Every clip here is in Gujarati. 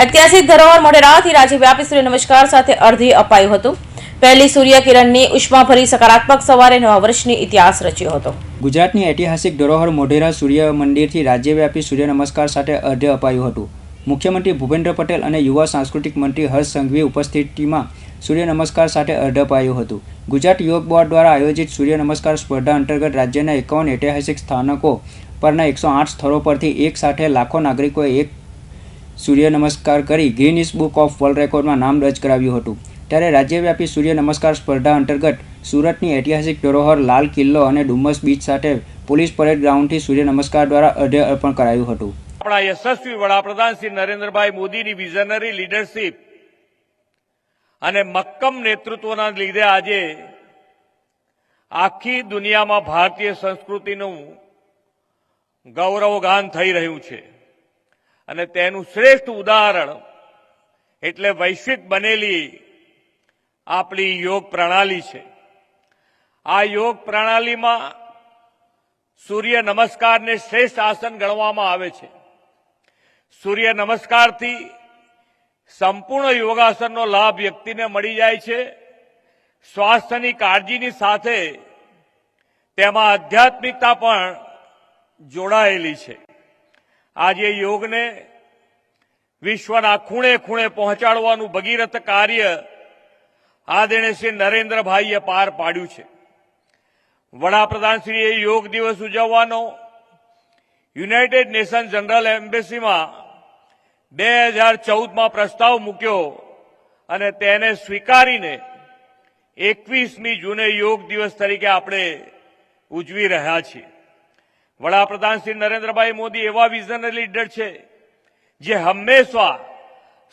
ઐતિહાસિક ધરોહર મોઢેરાથી રાજ્યવ્યાપી સૂર્ય નમસ્કાર સાથે અર્ધી અપાયું હતું. પહેલી સૂર્યકિરણની ઉષ્માભરી સકારાત્મક સવારે નવા વર્ષની ઇતિહાસ રચ્યો હતો. ગુજરાતની ઐતિહાસિક ધરોહર મોઢેરા સૂર્ય મંદિરથી રાજ્યવ્યાપી સૂર્ય નમસ્કાર સાથે અર્ધ્ય અપાયું હતું. મુખ્યમંત્રી ભૂપેન્દ્ર પટેલ અને યુવા સાંસ્કૃતિક મંત્રી હર્ષ સંઘવી ઉપસ્થિતિમાં સૂર્ય નમસ્કાર સાથે અર્ધ્ય અપાયું હતું. ગુજરાત યોગ બોર્ડ દ્વારા આયોજિત સૂર્ય નમસ્કાર સ્પર્ધા અંતર્ગત રાજ્યના એકાવન ઐતિહાસિક સ્થાનકો પરના એકસો આઠ સ્થળો પરથી એક સાથે લાખો નાગરિકોએ એક સૂર્ય નમસ્કાર કરી ગિનિસ બુક ઓફ વર્લ્ડ રેકોર્ડમાં નામ દર્જ કરાવ્યું હતું. ત્યારે રાજ્યવ્યાપી સૂર્ય નમસ્કાર સ્પર્ધા અંતર્ગત સુરતની ઐતિહાસિક ધરોહર લાલ કિલ્લો અને ડુમસ બીચ સાથે પોલીસ પરેડ ગ્રાઉન્ડથી સૂર્ય નમસ્કાર દ્વારા અર્ધ્ય અર્પણ કરાયું હતું. આપણા યશસ્વી વડાપ્રધાન શ્રી નરેન્દ્રભાઈ મોદીની વિઝનરી લીડરશીપ અને મક્કમ નેતૃત્વના લીધે આજે આખી દુનિયામાં ભારતીય સંસ્કૃતિનું ગૌરવગાન થઈ રહ્યું છે. અને તેનું શ્રેષ્ઠ ઉદાહરણ એટલે વૈશ્વિક બનેલી આપણી યોગ પ્રણાલી છે. આ યોગ પ્રણાલીમાં સૂર્ય નમસ્કારને શ્રેષ્ઠ આસન ગણવામાં આવે છે. સૂર્ય નમસ્કારથી સંપૂર્ણ યોગાસનનો લાભ વ્યક્તિને મળી જાય છે. સ્વાસ્થ્યની કાળજીની સાથે તેમાં આધ્યાત્મિકતા પણ જોડાયેલી છે. આજે યોગને વિશ્વના ખૂણે ખૂણે પહોંચાડવાનું ભગીરથ કાર્ય આદરણીય શ્રી નરેન્દ્રભાઈએ પાર પાડ્યું છે. વડાપ્રધાનશ્રીએ યોગ દિવસ ઉજવવાનો. યુનાઇટેડ નેશન જનરલ એમ્બેસીમાં બે હજાર ચૌદમાં પ્રસ્તાવ મૂક્યો અને તેને સ્વીકારીને એકવીસમી જૂને યોગ દિવસ તરીકે આપણે ઉજવી રહ્યા છીએ. વડાપ્રધાન શ્રી નરેન્દ્રભાઈ મોદી એવા વિઝનરી લીડર છે જે હંમેશા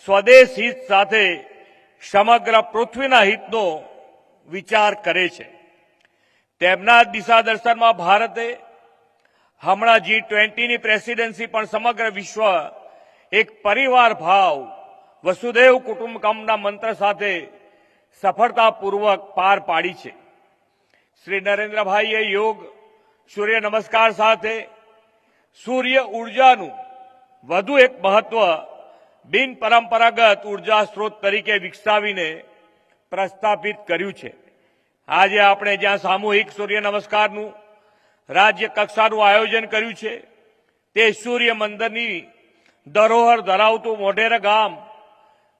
સ્વદેશ હિત સાથે સમગ્ર પૃથ્વીના હિતનો વિચાર કરે છે. તેમના દિશા દર્શનમાં ભારતે હમણાં જી ટ્વેન્ટીની પ્રેસિડેન્સી પણ સમગ્ર વિશ્વ એક પરિવાર ભાવ વસુદેવ કુટુંબકમના મંત્ર સાથે સફળતાપૂર્વક પાર પાડી છે. શ્રી નરેન્દ્રભાઈએ યોગ, સૂર્ય નમસ્કાર સાથે સૂર્ય ઉર્જાનું વધુ એક મહત્વ બિન પરંપરાગત ઊર્જા સ્ત્રોત તરીકે વિકસાવીને પ્રસ્થાપિત કર્યું છે. આજે આપણે જ્યાં સામૂહિક સૂર્ય નમસ્કારનું રાજ્ય કક્ષાનું આયોજન કર્યું છે, તે સૂર્ય મંદિરની ધરોહર ધરાવતું મોઢેરા ગામ,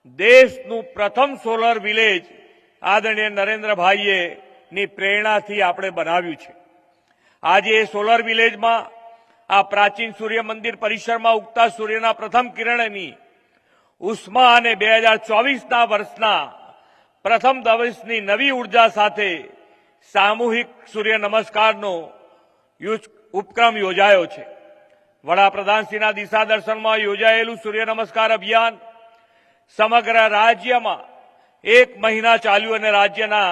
દેશનું પ્રથમ સોલર વિલેજ આદરણીય નરેન્દ્રભાઈએ ની પ્રેરણાથી આપણે બનાવ્યું છે. આજે એ સોલર વિલેજમાં આ પ્રાચીન સૂર્ય મંદિર પરિસરમાં ઉગતા સૂર્યના પ્રથમ કિરણની ઉષ્મા અને બે હજાર ચોવીસના વર્ષના પ્રથમ દિવસની નવી ઊર્જા સાથે સામૂહિક સૂર્ય નમસ્કારનો ઉપક્રમ યોજાયો છે. વડાપ્રધાનશ્રીના દિશા દર્શનમાં યોજાયેલું સૂર્ય નમસ્કાર અભિયાન સમગ્ર રાજ્યમાં એક મહિના ચાલ્યું અને રાજ્યના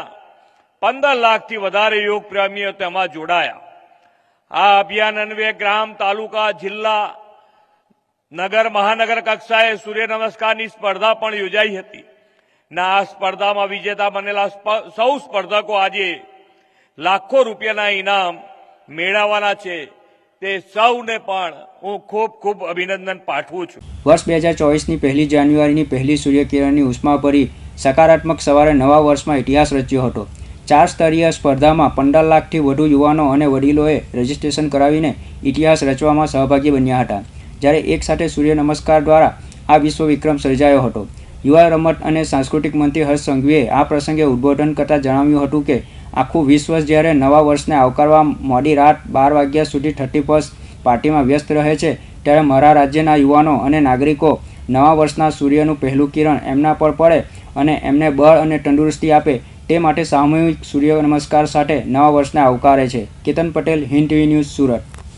પંદર લાખથી વધારે યોગ પ્રેમીઓ તેમાં જોડાયા. આ અભિયાન અન્વયે ગ્રામ, તાલુકા, જિલ્લા, નગર, મહાનગર કક્ષાએ સૂર્ય નમસ્કારની સ્પર્ધા પણ યોજાઈ હતી. ના આ સ્પર્ધામાં વિજેતા બનેલા સૌ સ્પર્ધકો આજે લાખો રૂપિયાના ઇનામ મેળવવાના છે. તે સૌને પણ હું ખૂબ ખૂબ અભિનંદન પાઠવું છું. વર્ષ બે હજાર ચોવીસની પહેલી જાન્યુઆરીની પહેલી સૂર્યકિરણની ઉષ્માભરી સકારાત્મક સવારે નવા વર્ષમાં ઇતિહાસ રચ્યો હતો. ચાર સ્તરીય સ્પર્ધામાં પંદર લાખથી વધુ યુવાનો અને વડીલોએ રજીસ્ટ્રેશન કરાવીને ઇતિહાસ રચવામાં સહભાગી બન્યા હતા. જ્યારે એક સાથે સૂર્ય નમસ્કાર દ્વારા આ વિશ્વ વિક્રમ સર્જાયો હતો. યુવા રમત અને સાંસ્કૃતિક મંત્રી હર્ષ સંઘવીએ આ પ્રસંગે ઉદ્બોધન કરતાં જણાવ્યું હતું કે, આખું વિશ્વ જ્યારે નવા વર્ષને આવકારવા મોડી રાત બાર વાગ્યા સુધી થર્ટી ફર્સ્ટ પાર્ટીમાં વ્યસ્ત રહે છે, ત્યારે મારા રાજ્યના યુવાનો અને નાગરિકો નવા વર્ષના સૂર્યનું પહેલું કિરણ એમના પર પડે અને એમને બળ અને તંદુરસ્તી આપે તે માટે સામૂહિક સૂર્ય નમસ્કાર સાથે નવા વર્ષને આવકારે છે. Ketan Patel, Hind TV news Surat.